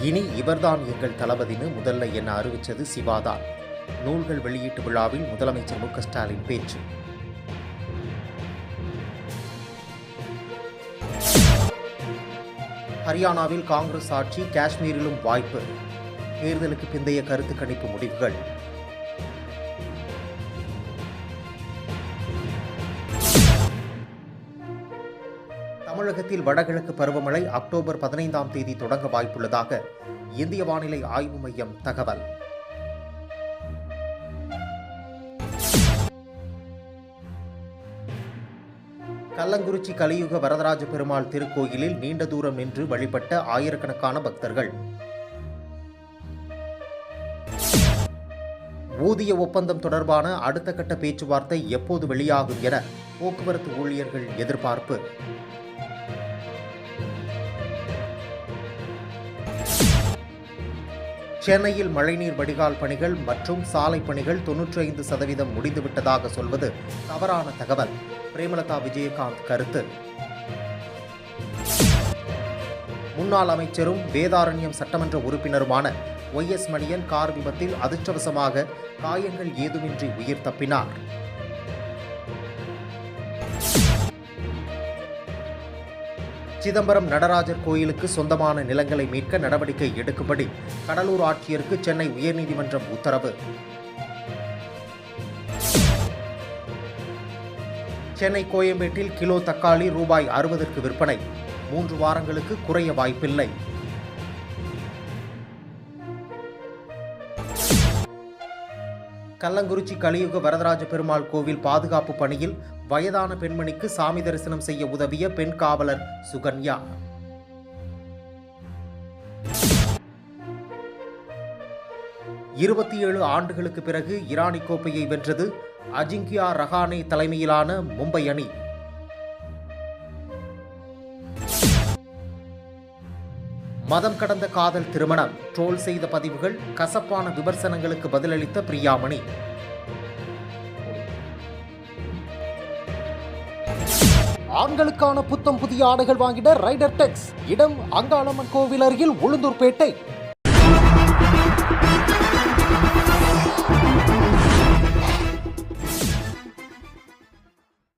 இனி இவர்தான் எங்கள் தளபதினு முதல்ல என்ன அறிவித்தது சிவாதான். நூல்கள் வெளியீட்டு விழாவில் முதலமைச்சர் மு ஸ்டாலின் பேச்சு. ஹரியானாவில் காங்கிரஸ் ஆட்சி காஷ்மீரிலும் வாய்ப்பு. தேர்தலுக்கு பிந்தைய கருத்து கணிப்பு முடிவுகள். தமிழகத்தில் வடகிழக்கு பருவமழை அக்டோபர் பதினைந்தாம் தேதி தொடங்க வாய்ப்புள்ளதாக இந்திய வானிலை ஆய்வு மையம் தகவல். கள்ளங்குறிச்சி கலியுக வரதராஜ பெருமாள் திருக்கோயிலில் நீண்ட தூரம் நின்று வழிபட்ட ஆயிரக்கணக்கான பக்தர்கள். ஊதிய ஒப்பந்தம் தொடர்பான அடுத்த கட்ட பேச்சுவார்த்தை எப்போது வெளியாகும் என போக்குவரத்து ஊழியர்கள் எதிர்பார்ப்பு. சென்னையில் மழைநீர் வடிகால் பணிகள் மற்றும் சாலை பணிகள் தொன்னூற்றி ஐந்து சதவீதம் முடிந்துவிட்டதாக சொல்வது தவறான தகவல். பிரேமலதா விஜயகாந்த் கருத்து. முன்னாள் அமைச்சரும் வேதாரண்யம் சட்டமன்ற உறுப்பினருமான ஒய் எஸ் மணியன் கார் விபத்தில் அதிர்ஷ்டவசமாக காயங்கள் ஏதுமின்றி உயிர் தப்பினார். சிதம்பரம் நடராஜர் கோயிலுக்கு சொந்தமான நிலங்களை மீட்க நடவடிக்கை எடுக்கும்படி கடலூர் ஆட்சியருக்கு சென்னை உயர்நீதிமன்றம் உத்தரவு. சென்னை கோயம்பேட்டில் கிலோ தக்காளி ரூபாய் அறுபதற்கு விற்பனை. மூன்று வாரங்களுக்கு குறைய வாய்ப்பில்லை. கள்ளங்குறிச்சி கலியுக வரதராஜ பெருமாள் கோவில் பாதுகாப்பு பணியில் வயதான பெண்மணிக்கு சாமி தரிசனம் செய்ய உதவிய பெண் காவலர் சுகன்யா. இருபத்தி ஏழு ஆண்டுகளுக்கு பிறகு இரானி கோப்பையை வென்றது அஜிங்கியா ரஹானே தலைமையிலான மும்பை அணி. மதம் கடந்த காதல் திருமணம். ட்ரோல் செய்த பதிவுகள் கசப்பான விமர்சனங்களுக்கு பதிலளித்த பிரியாமணி. ஆண்களுக்கான புத்தம் புதிய ஆடைகள் வாங்கிட ரைடர் டெக்ஸ். இடம் அங்காளம்மன் கோவில் அருகில் உளுந்தூர்பேட்டை.